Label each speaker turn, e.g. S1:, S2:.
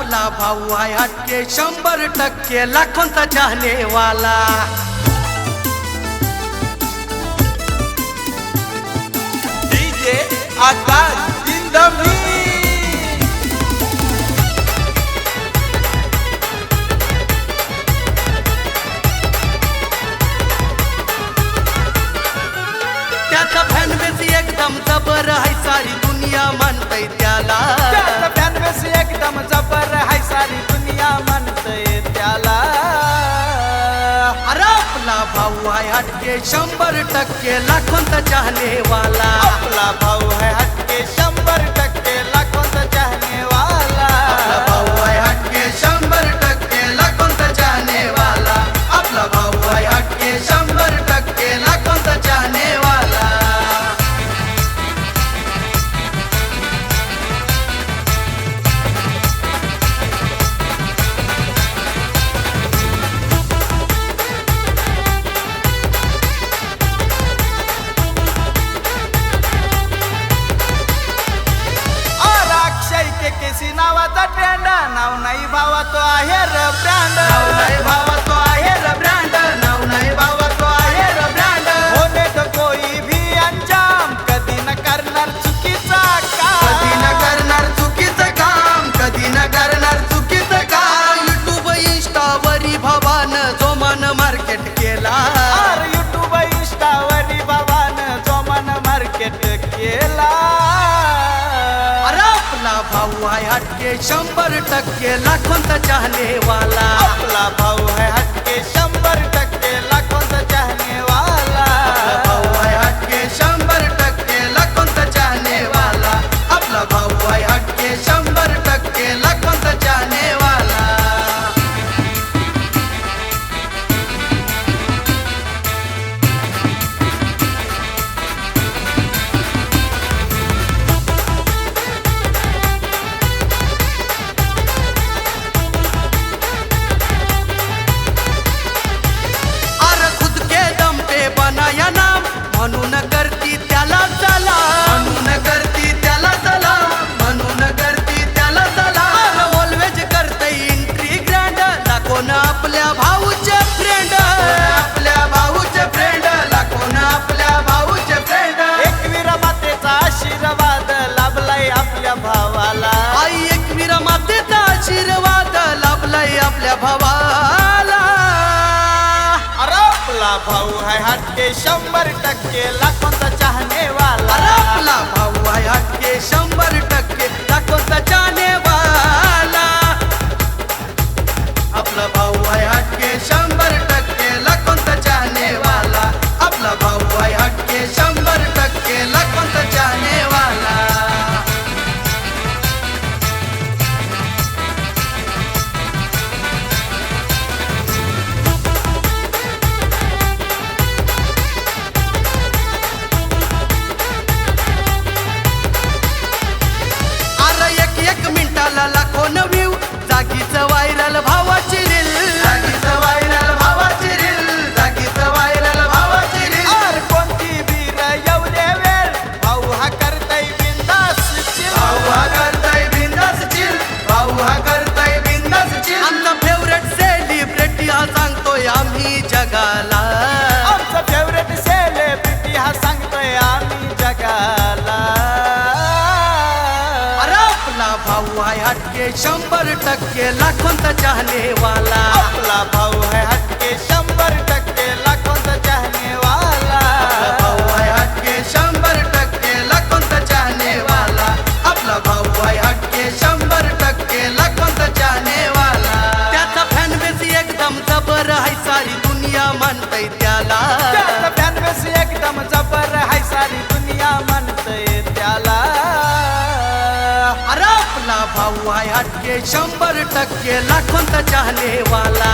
S1: आपला भाऊ आहे हटके शंभर टक्के लाखोंचा चाहनेवाला. आपला भाऊ आहे हटके शंभर टक्के चाहने वाला
S2: आपला भाऊ
S1: आहे हटके शंभर टक्के
S2: लाखोंत चाहने केसी नावाचा ट्रेंड नाव नाही भावा तो आहे र ब्रँड
S1: नाव नाही भावा तो आहे र ब्रँड नाव नाही भावा भाऊ आहे हटके शंभर टक्के लाखवंत चाहनेवाला.
S2: आपला भाऊ
S1: आहे हटके शंभर टक्के. भाऊ हाय हटके शंभर टक्के लाखोंचा चाहनेवाला.
S2: आपला भाऊ हाय हटके शंभर
S1: जगाला.
S2: आमचा फेवरेट सेलिब्रिटी हा सांगतोय आम्ही जगाला.
S1: अरे आपला भाऊ आहे हटके शंभर टक्के लाखोंचा चाहनेवाला.
S2: आपला भाऊ
S1: आहे हटके
S2: पर हाय सारी दुनिया म्हणतय त्याला.
S1: अरे आपला भाऊ आहे हटके शंभर टक्के लाखोंत चाहनेवाला.